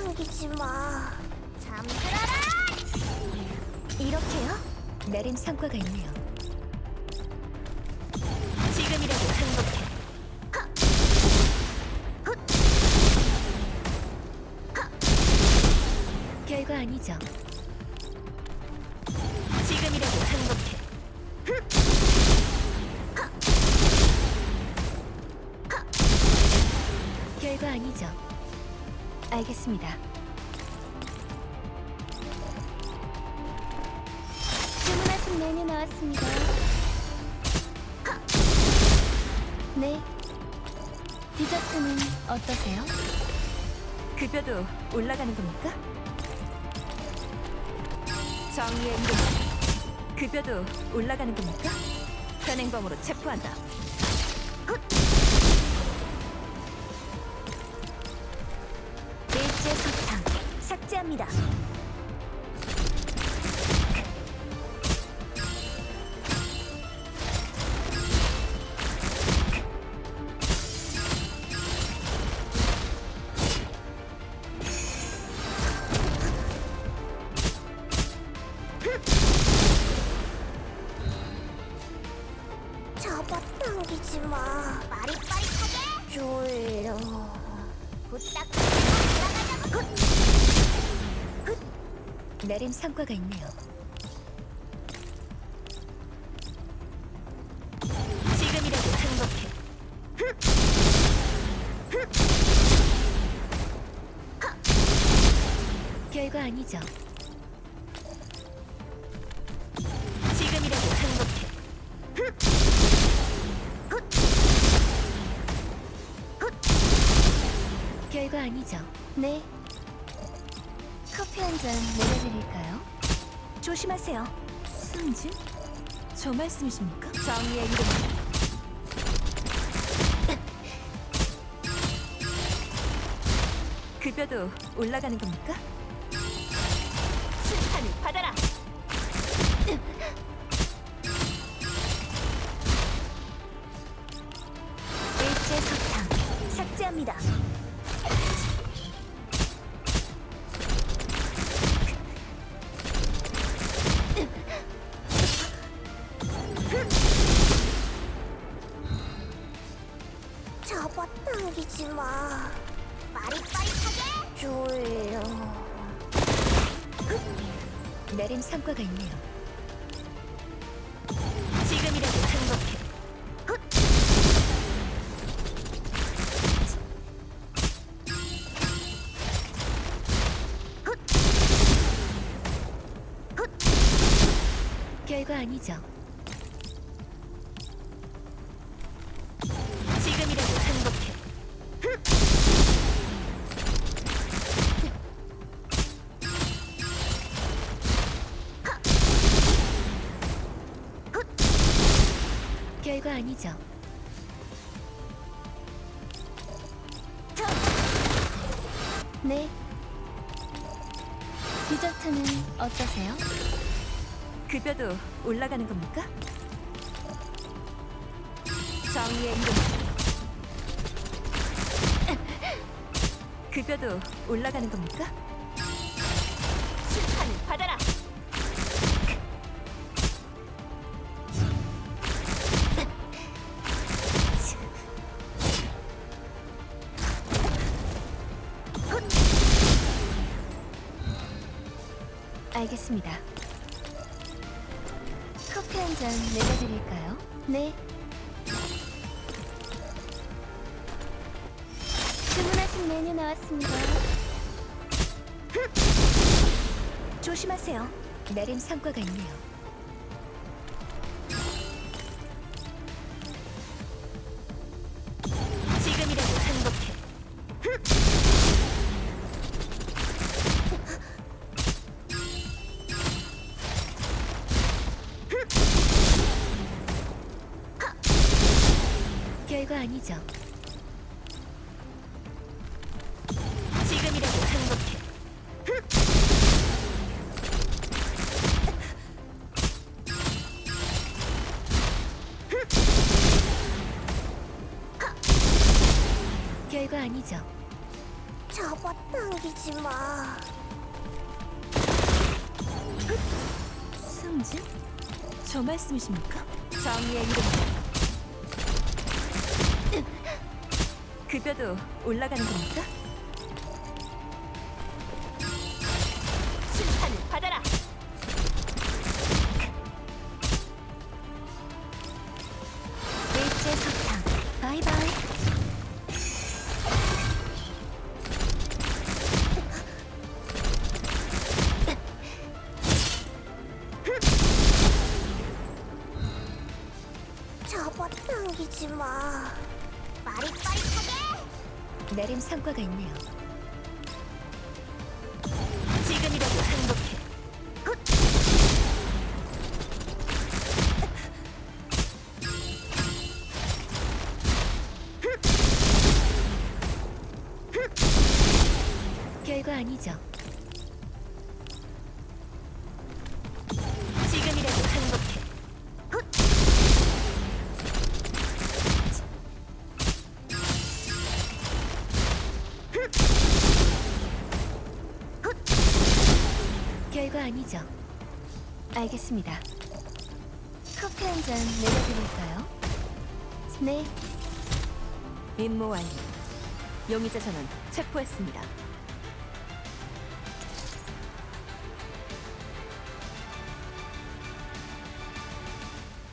잡아당기지 마. 잠들어라! 이렇게요? 내린 성과가 있네요. 지금이라도 행복해. 결과 아니죠. 지금이라도 행복해. 결과 아니죠. 알겠습니다. 주문하신 메뉴 나왔습니다. 네. 디저트는 어떠세요? 급여도 올라가는 겁니까? 정의의 이름 급여도 올라가는 겁니까? 현행범으로 체포한다. 합니다. 졸려. 부탁! 내린 성과가 있네요. 지금이라도 행복해. 결과 아니죠. 지금이라도 행복해. 결과 아니죠. 네. 커피 한 잔 내려드릴까요? 조심하세요. 승진? 저 말씀이십니까? 정의의 이름. 급여도 올라가는 겁니까? 심판을 받아라. 일제 사탕 삭제합니다. 잡아당기지 마. 말이 빠릿하게! 졸려. 내린 성과가 있네요. 지금이라도 행복해. 결과 아니죠. 결과 아니죠. 네. 디저트는 어떠세요? 급여도 올라가는 겁니까? 정의의 이름. 급여도 올라가는 겁니까? 심판을 받아라. 알겠습니다. 커피 한 잔 내려드릴까요? 네. 주문하신 메뉴 나왔습니다. 조심하세요. 내린 성과가 있네요. 결과 아니죠. 지금이라도 행복해. 결과 아니죠. 잡아당기지 마. 승진? 저 말씀이십니까? 정의의 이름. 급여도 올라가는 겁니까? 심판을 받아라. 일제 사탕. 바이바이. 잡아당기지 마. 빠릿빠릿하게. 내림 성과가 있네요. 지금이라도 행복해. 별거 아니죠. 별거 아니죠. 알겠습니다. 커피 한 잔 내려드릴까요? 네, 임무 완료. 용의자 전원 체포했습니다.